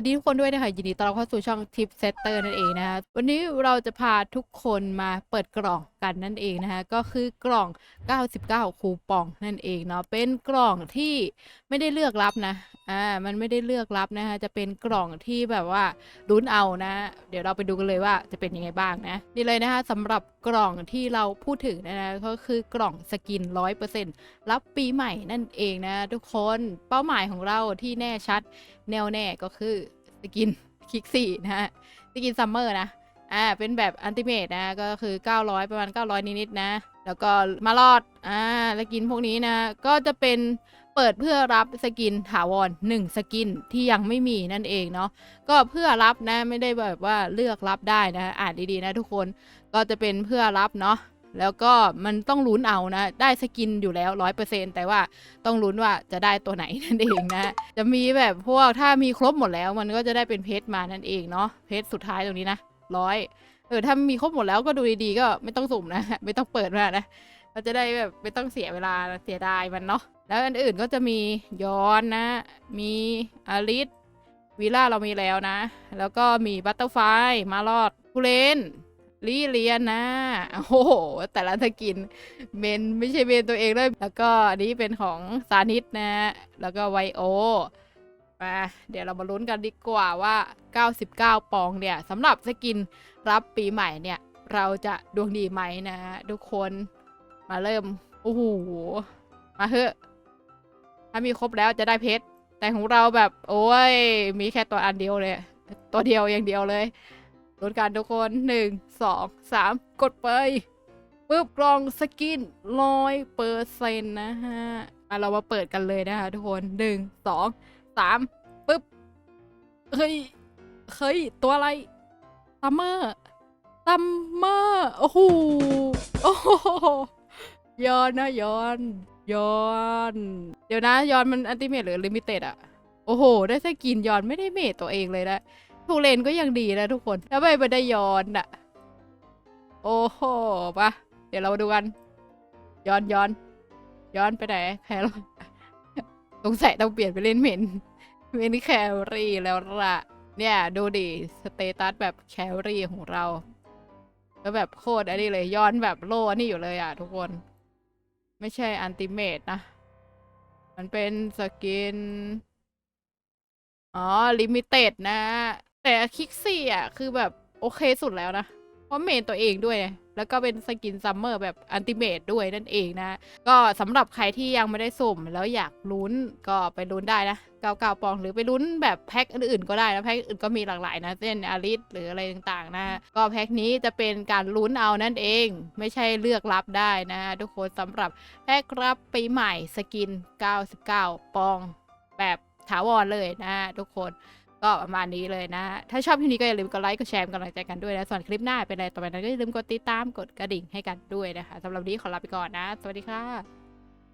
วัสดีทุกคนด้วยนะคะยินดีต้อนรับเข้าสู่ช่องทิปเซตเตอร์นั่นเองนะคะวันนี้เราจะพาทุกคนมาเปิดกล่องกันนั่นเองนะคะก็คือกล่อง 99 คูปองนั่นเองเนาะเป็นกล่องที่ไม่ได้เลือกรับนะอ่ามันไม่ได้เลือกรับนะคะจะเป็นกล่องที่แบบว่าลุ้นเอานะ เดี๋ยวเราไปดูกันเลยว่าจะเป็นยังไงบ้างนะนี่เลยนะคะสำหรับกล่องที่เราพูดถึงนะก็คือกล่องสกิน 100%รับปีใหม่นั่นเองนะ ทุกคนเป้าหมายของเราที่แน่ชัดแน่วแน่ก็คือสกินคิกซี่นะฮะสกินซัมเมอร์นะ อ่าเป็นแบบอันติเมตนะก็คือ 900 ประมาณ 900 นิดๆนะ แล้วก็มารอดอ่าสกินพวกนี้นะ ก็จะเป็นเปิดเพื่อรับสกินถาวร1สกินที่ยังไม่มีนั่นเองเนาะก็เพื่อรับนะไม่ได้แบบว่าเลือกรับได้นะ อ่านดีๆนะทุกคนก็จะเป็นเพื่อรับเนาะแล้วก็มันต้องลุ้นเอานะ ได้สกินอยู่แล้ว 100%แต่ว่าต้องลุ้นว่าจะได้ตัวไหนนั่นเองนะ จะมีแบบพวกถ้ามีครบหมดแล้ว มันก็จะได้เป็นเพชรมานั่นเองเนาะเพชรสุดท้ายตรงนี้นะ ร้อยเออถ้ามีครบหมดแล้วก็ดูดีๆก็ไม่ต้องสุ่มนะ ไม่ต้องเปิดมานะเราจะได้แบบไม่ต้องเสียเวลาเสียดายมันเนาะแล้วอันอื่นก็จะมีย้อนนะ มีอาริสวีล่าเรามีแล้วนะ แล้วก็มีบัตเตอร์ไฟมารอดกูเลนลีเลียนนะโอ้โห แต่ละสกินเมนไม่ใช่เมนตัวเองเลยแล้วก็อันนี้เป็นของซานิสนะ แล้วก็ไวโอ มาเดี๋ยวเรามาลุ้นกันดีกว่าว่า 99 ปองเนี่ยสำหรับสกินรับปีใหม่เนี่ย เราจะดวงดีไหมนะ ทุกคนมาเริ่ม โอ้โห มาเถอะ ถ้ามีครบแล้วจะได้เพชร แต่ของเราแบบ โอ้ย มีแค่ตัวอันเดียวเลย ตัวเดียวอย่างเดียวเลยลุ้นกันทุกคนหนึ่งสองสามกดไปปึ๊บกลองสกินร้อยเปอร์เซ็นต์นะฮะ มาเรามาเปิดกันเลยนะคะทุกคนหนึ่งสอง สามปึ๊บ เฮ้ย เฮ้ย ตัวอะไรซัมเมอร์ซัมเมอร์ โอ้โห โอ้โหย้อนนะย้อนย้อน เดี๋ยวนะย้อนมันอันติเมทหรือลิมิเต็ดอะโอ้โห ได้สกินย้อนไม่ได้เมทตัวเองเลยนะทุกเลนก็ยังดีนะทุกคน แล้วไม่ไปได้ย้อนอะโอ้โหปะเดี๋ยวเราาดูกัน ย้อนย้อน ย้อนไปไหนแครอทสงสัยต้องเปลี่ยนไปเล่นเมน มนแคลรี่แล้วละเนี่ย ดูดิสเตตัสแบบแคลรี่ของเรา แล้วแบบโคตรอันนี้เลยย้อนแบบโล่นี่อยู่เลยอะทุกคน ไม่ใช่อันติเมตนะ มันเป็นสกิน อ๋อ ลิมิเต็ดนะ แต่คลิกซี่อะ คือแบบโอเคสุดแล้วนะ เพราะเมนตัวเองด้วย แล้วก็เป็นสกินซัมเมอร์แบบอันติเมตด้วยนั่นเองนะ ก็สำหรับใครที่ยังไม่ได้สุ่มแล้วอยากลุ้นก็ไปลุ้นได้นะ99ปองหรือไปลุ้นแบบแพ็คอื่นๆก็ได้นะแพ็คอื่นก็มีหลากหลายนะเช่นอาริสหรืออะไรต่างๆนะ ก็แพ็คนี้จะเป็นการลุ้นเอานั่นเอง ไม่ใช่เลือกรับได้นะ ทุกคนสำหรับแพ็ครับปีใหม่สกิน 99 ปองแบบถาวรเลยนะทุกคน ก็ประมาณนี้เลยนะ ถ้าชอบคลิปนี้ก็อย่าลืมกดไลค์กดแชร์กำลังใจกันด้วยนะ ส่วนคลิปหน้าเป็นอะไรต่อไปนั้นก็อย่าลืมกดติดตามกดกระดิ่งให้กันด้วยนะคะสำหรับวันนี้ขอลาไปก่อนนะ สวัสดีค่ะ